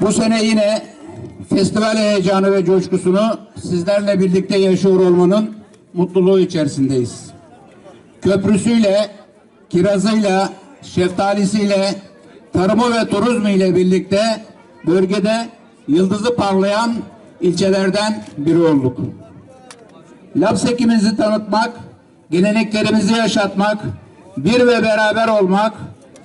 Bu sene yine festival heyecanı ve coşkusunu sizlerle birlikte yaşıyor olmanın mutluluğu içerisindeyiz. Köprüsüyle, kirazıyla, şeftalisiyle, tarımı ve turizmi ile birlikte bölgede yıldızı parlayan ilçelerden biri olduk. Lapsekimizi tanıtmak, geleneklerimizi yaşatmak, bir ve beraber olmak,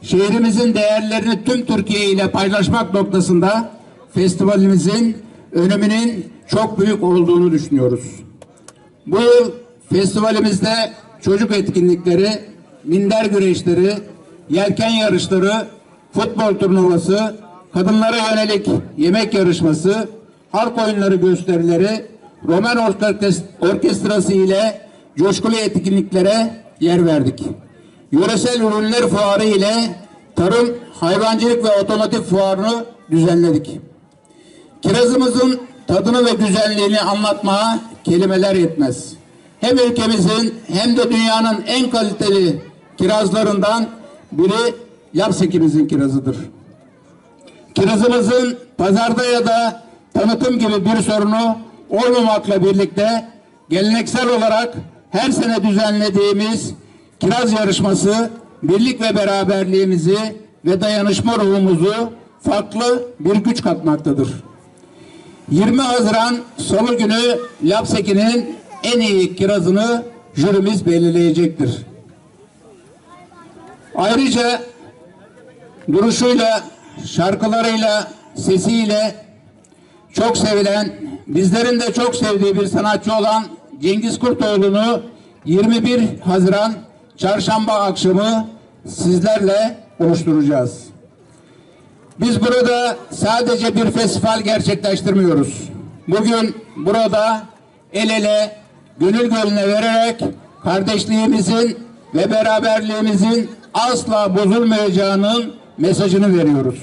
şehrimizin değerlerini tüm Türkiye ile paylaşmak noktasında festivalimizin öneminin çok büyük olduğunu düşünüyoruz. Bu festivalimizde çocuk etkinlikleri, minder güreşleri, yelken yarışları, futbol turnuvası, kadınlara yönelik yemek yarışması, halk oyunları gösterileri, Roman Orkest- Orkestrası ile coşkulu etkinliklere yer verdik. Yöresel ürünler fuarı ile tarım, hayvancılık ve otomotiv fuarını düzenledik. Kirazımızın tadını ve güzelliğini anlatmaya kelimeler yetmez. Hem ülkemizin hem de dünyanın en kaliteli kirazlarından biri Lapsekimizin kirazıdır. Kirazımızın pazarda ya da tanıtım gibi bir sorunu olmamakla birlikte geleneksel olarak her sene düzenlediğimiz kiraz yarışması birlik ve beraberliğimizi ve dayanışma ruhumuzu farklı bir güç katmaktadır. 20 Haziran Salı günü Lapseki'nin en iyi kirazını jürimiz belirleyecektir. Ayrıca duruşuyla, şarkılarıyla, sesiyle çok sevilen, bizlerin de çok sevdiği bir sanatçı olan Cengiz Kurtoğlu'nu 21 Haziran Çarşamba akşamı sizlerle oluşturacağız. Biz burada sadece bir festival gerçekleştirmiyoruz. Bugün burada el ele, gönül gönüle vererek kardeşliğimizin ve beraberliğimizin asla bozulmayacağının mesajını veriyoruz.